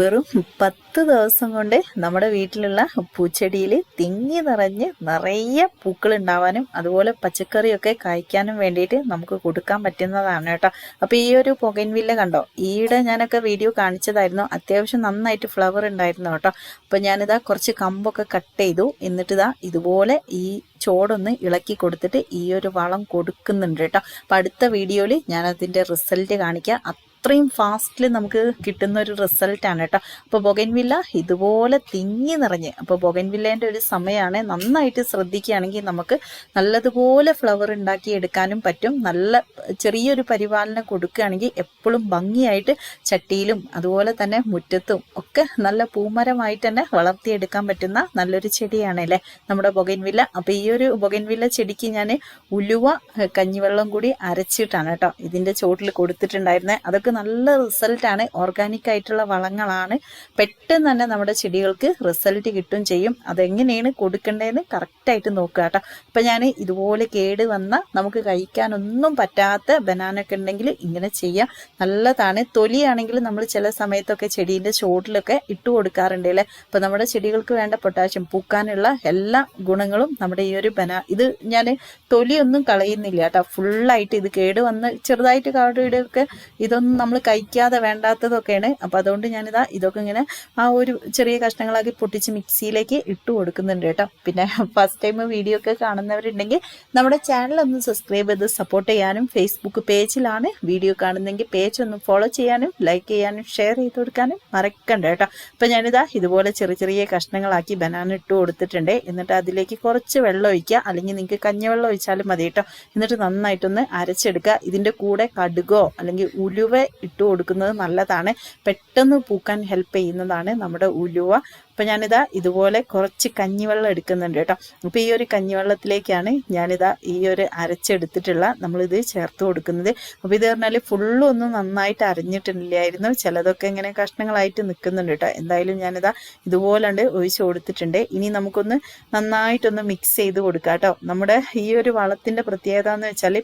വെറും പത്ത് ദിവസം കൊണ്ട് നമ്മുടെ വീട്ടിലുള്ള പൂച്ചെടിയിൽ തിങ്ങി നിറഞ്ഞ് നിറയെ പൂക്കൾ ഉണ്ടാവാനും അതുപോലെ പച്ചക്കറിയൊക്കെ കായ്ക്കാനും വേണ്ടിയിട്ട് നമുക്ക് കൊടുക്കാൻ പറ്റുന്നതാണ് കേട്ടോ. അപ്പോൾ ഈ ഒരു പുകൻവില്ല കണ്ടോ? ഈയിടെ ഞാനൊക്കെ വീഡിയോ കാണിച്ചതായിരുന്നു. അത്യാവശ്യം നന്നായിട്ട് ഫ്ലവർ ഉണ്ടായിരുന്നു കേട്ടോ. അപ്പോൾ ഞാനിതാ കുറച്ച് കമ്പൊക്കെ കട്ട് ചെയ്തു. എന്നിട്ട് ഇതാ ഇതുപോലെ ഈ ചോടൊന്ന് ഇളക്കി കൊടുത്തിട്ട് ഈ ഒരു വളം കൊടുക്കുന്നുണ്ട് കേട്ടോ. അപ്പം അടുത്ത വീഡിയോയിൽ ഞാൻ അതിന്റെ റിസൾട്ട് കാണിക്കാം. അത്രയും ഫാസ്റ്റിൽ നമുക്ക് കിട്ടുന്ന ഒരു റിസൾട്ടാണ് കേട്ടോ അപ്പോൾ ബൊഗൻവില്ല ഇതുപോലെ തിങ്ങി നിറഞ്ഞ് അപ്പോൾ ബൊഗൻവില്ലേന്റെ ഒരു സമയമാണ് നന്നായിട്ട് ശ്രദ്ധിക്കുകയാണെങ്കിൽ നമുക്ക് നല്ലതുപോലെ ഫ്ലവർ ഉണ്ടാക്കി എടുക്കാനും പറ്റും. നല്ല ചെറിയൊരു പരിപാലനം കൊടുക്കുകയാണെങ്കിൽ എപ്പോഴും ഭംഗിയായിട്ട് ചട്ടിയിലും അതുപോലെ തന്നെ മുറ്റത്തും ഒക്കെ നല്ല പൂമരമായിട്ട് തന്നെ വളർത്തിയെടുക്കാൻ പറ്റുന്ന നല്ലൊരു ചെടിയാണ് അല്ലേ നമ്മുടെ ബൊഗൻവില്ല. അപ്പോൾ ഈ ഒരു ബൊഗൻവില്ല ചെടിക്ക് ഞാൻ ഉലുവ കഞ്ഞിവെള്ളം കൂടി അരച്ചിട്ടാണ് കേട്ടോ ഇതിന്റെ ചോട്ടിൽ കൊടുത്തിട്ടുണ്ടായിരുന്നത് അതൊക്കെ നല്ല റിസൾട്ടാണ് ഓർഗാനിക് ആയിട്ടുള്ള വളങ്ങളാണ്. പെട്ടെന്ന് തന്നെ നമ്മുടെ ചെടികൾക്ക് റിസൾട്ട് കിട്ടും ചെയ്യും. അതെങ്ങനെയാണ് കൊടുക്കേണ്ടതെന്ന് കറക്റ്റായിട്ട് നോക്കുക കേട്ടോ. അപ്പം ഞാൻ ഇതുപോലെ കേട് വന്ന നമുക്ക് കഴിക്കാനൊന്നും പറ്റാത്ത ബനാനൊക്കെ ഉണ്ടെങ്കിൽ ഇങ്ങനെ ചെയ്യാം. നല്ലതാണ്. തൊലിയാണെങ്കിൽ നമ്മൾ ചില സമയത്തൊക്കെ ചെടീന്റെ ചോട്ടിലൊക്കെ ഇട്ട് കൊടുക്കാറുണ്ട് അല്ലേ? അപ്പം നമ്മുടെ ചെടികൾക്ക് വേണ്ട പൊട്ടാഷ്യം പൂക്കാനുള്ള എല്ലാ ഗുണങ്ങളും നമ്മുടെ ഈ ഒരു ബനാ ഇത് ഞാൻ തൊലിയൊന്നും കളയുന്നില്ല കേട്ടോ. ഫുള്ളായിട്ട് ഇത് കേട് വന്ന് ചെറുതായിട്ട് കാടുകയൊക്കെ ഇതൊന്നും നമ്മൾ കഴിക്കാതെ വേണ്ടാത്തതൊക്കെയാണ്. അപ്പം അതുകൊണ്ട് ഞാനിതാ ഇതൊക്കെ ഇങ്ങനെ ആ ഒരു ചെറിയ കഷ്ണങ്ങളാക്കി പൊട്ടിച്ച് മിക്സിയിലേക്ക് ഇട്ട് കൊടുക്കുന്നുണ്ട് കേട്ടോ. പിന്നെ ഫസ്റ്റ് ടൈം വീഡിയോ ഒക്കെ കാണുന്നവരുണ്ടെങ്കിൽ നമ്മുടെ ചാനൽ ഒന്ന് സബ്സ്ക്രൈബ് ചെയ്ത് സപ്പോർട്ട് ചെയ്യാനും ഫേസ്ബുക്ക് പേജിലാണ് വീഡിയോ കാണുന്നെങ്കിൽ പേജ് ഒന്ന് ഫോളോ ചെയ്യാനും ലൈക്ക് ചെയ്യാനും ഷെയർ ചെയ്ത് കൊടുക്കാനും മറക്കണ്ട കേട്ടോ. അപ്പം ഞാനിതാ ഇതുപോലെ ചെറിയ ചെറിയ കഷ്ണങ്ങളാക്കി ബനാന ഇട്ട് കൊടുത്തിട്ടുണ്ട്. എന്നിട്ട് അതിലേക്ക് കുറച്ച് വെള്ളം ഒഴിക്കുക. അല്ലെങ്കിൽ നിങ്ങൾക്ക് കഞ്ഞിവെള്ളം ഒഴിച്ചാലും മതി കേട്ടോ. എന്നിട്ട് നന്നായിട്ടൊന്ന് അരച്ചെടുക്കുക. ഇതിന്റെ കൂടെ കടുകോ അല്ലെങ്കിൽ ഉലുവ ഇട്ട് കൊടുക്കുന്നത് നല്ലതാണ്. പെട്ടെന്ന് പൂക്കാൻ ഹെൽപ്പ് ചെയ്യുന്നതാണ് നമ്മുടെ ഉലുവ. അപ്പം ഞാനിതാ ഇതുപോലെ കുറച്ച് കഞ്ഞിവെള്ളം എടുക്കുന്നുണ്ട് കേട്ടോ. അപ്പോൾ ഈ ഒരു കഞ്ഞിവെള്ളത്തിലേക്കാണ് ഞാനിതാ ഈ ഒരു അരച്ചെടുത്തിട്ടുള്ള നമ്മളിത് ചേർത്ത് കൊടുക്കുന്നത്. അപ്പോൾ ഇത് പറഞ്ഞാൽ ഫുള്ളും ഒന്നും നന്നായിട്ട് അരഞ്ഞിട്ടില്ലായിരുന്നു. ചിലതൊക്കെ ഇങ്ങനെ കഷ്ണങ്ങളായിട്ട് നിൽക്കുന്നുണ്ട് കേട്ടോ. എന്തായാലും ഞാനിതാ ഇതുപോലുണ്ട് ഒഴിച്ച് കൊടുത്തിട്ടുണ്ട്. ഇനി നമുക്കൊന്ന് നന്നായിട്ടൊന്ന് മിക്സ് ചെയ്ത് കൊടുക്കാം കേട്ടോ. നമ്മുടെ ഈ ഒരു വളത്തിന്റെ പ്രത്യേകത എന്ന് വെച്ചാൽ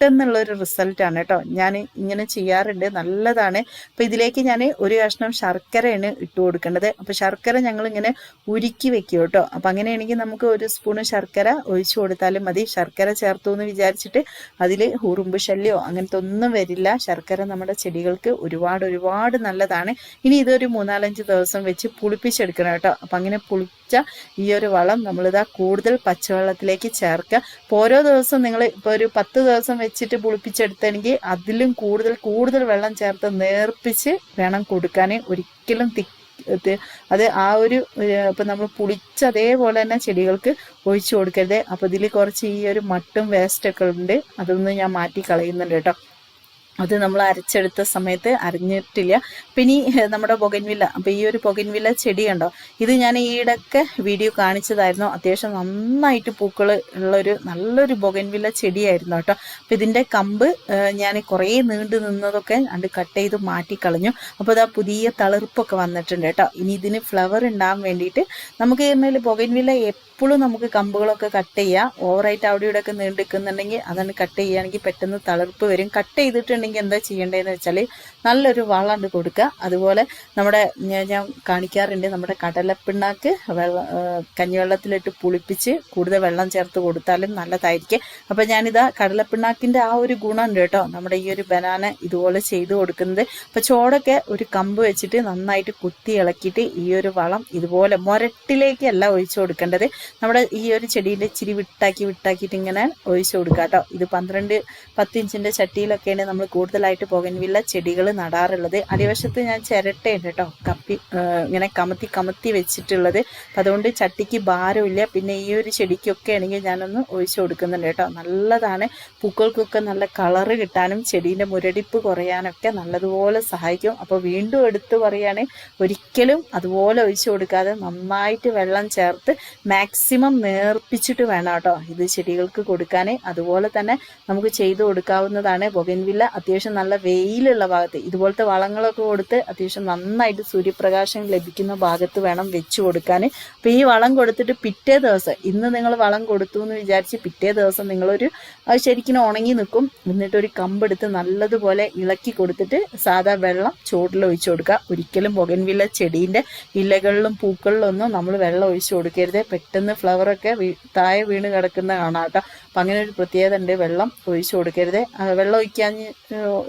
ഒരു റിസൾട്ടാണ് കേട്ടോ ഞാൻ ഇങ്ങനെ ചെയ്യാറുണ്ട്. നല്ലതാണ്. അപ്പം ഇതിലേക്ക് ഞാൻ ഒരു കഷ്ണം ശർക്കരയാണ് ഇട്ട് കൊടുക്കേണ്ടത്. അപ്പം ശർക്കര ഞങ്ങൾ ഇങ്ങനെ ഉരുക്കി വെക്കും കേട്ടോ അപ്പം അങ്ങനെയാണെങ്കിൽ നമുക്ക് ഒരു സ്പൂണ് ശർക്കര ഒഴിച്ചു കൊടുത്താലും മതി. ശർക്കര ചേർത്തു എന്ന് വിചാരിച്ചിട്ട് അതിൽ ഉറുമ്പ് ശല്യമോ അങ്ങനത്തെ ഒന്നും വരില്ല. ശർക്കര നമ്മുടെ ചെടികൾക്ക് ഒരുപാട് ഒരുപാട് നല്ലതാണ്. ഇനി ഇതൊരു മൂന്നാലഞ്ച് ദിവസം വെച്ച് പുളിപ്പിച്ചെടുക്കണം കേട്ടോ അപ്പം അങ്ങനെ പുളിച്ച ഈ ഒരു വളം നമ്മളിതാ കൂടുതൽ പച്ചവെള്ളത്തിലേക്ക് ചേർക്കുക. ഓരോ ദിവസം നിങ്ങൾ ഇപ്പോൾ ഒരു പത്ത് ദിവസം വെച്ചിട്ട് പുളിപ്പിച്ചെടുത്തെങ്കിൽ അതിലും കൂടുതൽ കൂടുതൽ വെള്ളം ചേർത്ത് നേർപ്പിച്ച് വേണം കൊടുക്കാൻ. ഒരിക്കലും തിക്ക് അത് ആ ഒരു ഇപ്പം നമ്മൾ പുളിച്ച അതേപോലെ തന്നെ ചെടികൾക്ക് ഒഴിച്ചു കൊടുക്കരുത്. അപ്പോൾ ഇതിൽ കുറച്ച് ഈ ഒരു മട്ടും വേസ്റ്റൊക്കെ ഉണ്ട്. അതൊന്നും ഞാൻ മാറ്റി കളയുന്നുണ്ട് കേട്ടോ. അത് നമ്മൾ അരച്ചെടുത്ത സമയത്ത് അരഞ്ഞിട്ടില്ല. പിന്നെ നമ്മുടെ പൊകൻവില്ല അപ്പോൾ ഈ ഒരു പൊകൻവില്ല ചെടി ഇത് ഞാൻ ഈയിടക്ക് വീഡിയോ കാണിച്ചതായിരുന്നു. അത്യാവശ്യം നന്നായിട്ട് പൂക്കൾ ഉള്ളൊരു നല്ലൊരു ബൊഗൻവില്ല ചെടിയായിരുന്നു കേട്ടോ. അപ്പം ഇതിന്റെ കമ്പ് ഞാൻ കുറേ നീണ്ടു നിന്നതൊക്കെ അണ്ട് കട്ട് ചെയ്ത് മാറ്റിക്കളഞ്ഞു. അപ്പോൾ ആ പുതിയ തളിർപ്പൊക്കെ വന്നിട്ടുണ്ട് കേട്ടോ. ഇനി ഇതിന് ഫ്ലവർ ഉണ്ടാകാൻ വേണ്ടിയിട്ട് നമുക്ക് പറഞ്ഞാൽ ബൊഗൻവില്ല എപ്പോഴും നമുക്ക് കമ്പുകളൊക്കെ കട്ട് ചെയ്യാം. ഓവറായിട്ട് അവിടെ ഇവിടെയൊക്കെ നീണ്ടിക്കുന്നുണ്ടെങ്കിൽ അതാണ് കട്ട് ചെയ്യുകയാണെങ്കിൽ പെട്ടെന്ന് തളിർപ്പ് വരും. കട്ട് ചെയ്തിട്ടുണ്ടെങ്കിൽ എന്താ ചെയ്യേണ്ടതെന്ന് വെച്ചാൽ നല്ലൊരു വളമുണ്ട് കൊടുക്കുക. അതുപോലെ നമ്മുടെ ഞാൻ കാണിക്കാറുണ്ട് നമ്മുടെ കടലപ്പിണ്ണാക്ക് വെള്ളം കഞ്ഞിവെള്ളത്തിലിട്ട് പുളിപ്പിച്ച് കൂടുതൽ വെള്ളം ചേർത്ത് കൊടുത്താലും നല്ലതായിരിക്കും. അപ്പം ഞാനിതാ കടലപ്പിണ്ണാക്കിന്റെ ആ ഒരു ഗുണമുണ്ട് കേട്ടോ. നമ്മുടെ ഈ ഒരു ബനാന ഇതുപോലെ ചെയ്ത് കൊടുക്കുന്നത്. അപ്പം ചോടൊക്കെ ഒരു കമ്പ് വെച്ചിട്ട് നന്നായിട്ട് കുത്തി ഇളക്കിയിട്ട് ഈ ഒരു വളം ഇതുപോലെ മുരട്ടിലേക്കല്ല ഒഴിച്ചു കൊടുക്കേണ്ടത്. നമ്മുടെ ഈ ഒരു ചെടീന്റെ ഇച്ചിരി വിട്ടാക്കി വിട്ടാക്കിയിട്ട് ഇങ്ങനെ ഒഴിച്ചു കൊടുക്കുക കേട്ടോ. ഇത് പന്ത്രണ്ട് പത്ത് ഇഞ്ചിന്റെ ചട്ടിയിലൊക്കെയാണ് നമ്മൾ കൂടുതലായിട്ട് പുകൻവില്ല ചെടികൾ നടാറുള്ളത്. അടിവശത്ത് ഞാൻ ചിരട്ടയുണ്ട് കേട്ടോ. കപ്പി ഇങ്ങനെ കമത്തി കമത്തി വെച്ചിട്ടുള്ളത്. അതുകൊണ്ട് ചട്ടിക്ക് ഭാരമില്ല. പിന്നെ ഈ ഒരു ചെടിക്കൊക്കെ ആണെങ്കിൽ ഞാനൊന്ന് ഒഴിച്ചു കൊടുക്കുന്നുണ്ട് കേട്ടോ. നല്ലതാണ്. പൂക്കൾക്കൊക്കെ നല്ല കളറ് കിട്ടാനും ചെടീന്റെ മുരടിപ്പ് കുറയാനൊക്കെ നല്ലതുപോലെ സഹായിക്കും. അപ്പോൾ വീണ്ടും എടുത്തു പറയുകയാണെങ്കിൽ ഒരിക്കലും അതുപോലെ ഒഴിച്ചു കൊടുക്കാതെ നന്നായിട്ട് വെള്ളം ചേർത്ത് മാക്സിമം നേർപ്പിച്ചിട്ട് വേണം കേട്ടോ ഇത് ചെടികൾക്ക് കൊടുക്കാൻ അതുപോലെ തന്നെ നമുക്ക് ചെയ്തു കൊടുക്കാവുന്നതാണ് ബൊഗൻവില്ല അത്യാവശ്യം നല്ല വെയിലുള്ള ഭാഗത്ത് ഇതുപോലത്തെ വളങ്ങളൊക്കെ കൊടുത്ത് അത്യാവശ്യം നന്നായിട്ട് സൂര്യപ്രകാശം ലഭിക്കുന്ന ഭാഗത്ത് വേണം വെച്ച് കൊടുക്കാൻ. അപ്പോൾ ഈ വളം കൊടുത്തിട്ട് പിറ്റേ ദിവസം ഇന്ന് നിങ്ങൾ വളം കൊടുത്തു എന്ന് വിചാരിച്ച് പിറ്റേ ദിവസം നിങ്ങളൊരു ശരിക്കും ഉണങ്ങി നിൽക്കും. എന്നിട്ടൊരു കമ്പെടുത്ത് നല്ലതുപോലെ ഇളക്കി കൊടുത്തിട്ട് സാധാ വെള്ളം ചോട്ടിൽ ഒഴിച്ചു കൊടുക്കുക. ഒരിക്കലും പുകൻവില്ല ചെടീന്റെ ഇലകളിലും പൂക്കളിലൊന്നും നമ്മൾ വെള്ളം ഒഴിച്ചു കൊടുക്കരുത്. പെട്ടെന്ന് ഫ്ലവറൊക്കെ താഴെ വീണ് കിടക്കുന്ന കാണാം കേട്ടോ. അപ്പം അങ്ങനെ ഒരു പ്രത്യേകത ഉണ്ട്. വെള്ളം ഒഴിച്ചു കൊടുക്കരുത്. വെള്ളം ഒഴിക്കാൻ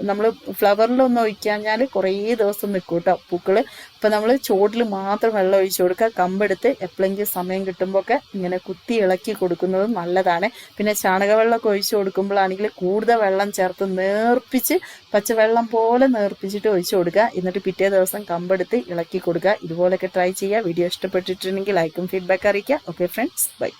നമ്മൾ ഫ്ലവറിലൊന്നും ഒഴിക്കാഞ്ഞാൽ കുറേ ദിവസം നിൽക്കും കേട്ടോ പൂക്കൾ അപ്പം നമ്മൾ ചോട്ടിൽ മാത്രം വെള്ളം ഒഴിച്ചു കൊടുക്കുക. കമ്പെടുത്ത് എപ്പോഴെങ്കിലും സമയം കിട്ടുമ്പോൾ ഒക്കെ ഇങ്ങനെ കുത്തി ഇളക്കി കൊടുക്കുന്നത് നല്ലതാണ്. പിന്നെ ചാണകവെള്ളമൊക്കെ ഒഴിച്ചു കൊടുക്കുമ്പോഴാണെങ്കിൽ കൂടുതൽ വെള്ളം ചേർത്ത് നേർപ്പിച്ച് പച്ചവെള്ളം പോലെ നേർപ്പിച്ചിട്ട് ഒഴിച്ചു കൊടുക്കുക. എന്നിട്ട് പിറ്റേ ദിവസം കമ്പെടുത്ത് ഇളക്കി കൊടുക്കുക. ഇതുപോലൊക്കെ ട്രൈ ചെയ്യുക. വീഡിയോ ഇഷ്ടപ്പെട്ടിട്ടുണ്ടെങ്കിൽ ലൈക്കും ഫീഡ്ബാക്ക് അറിയിക്കുക. Okay friends bye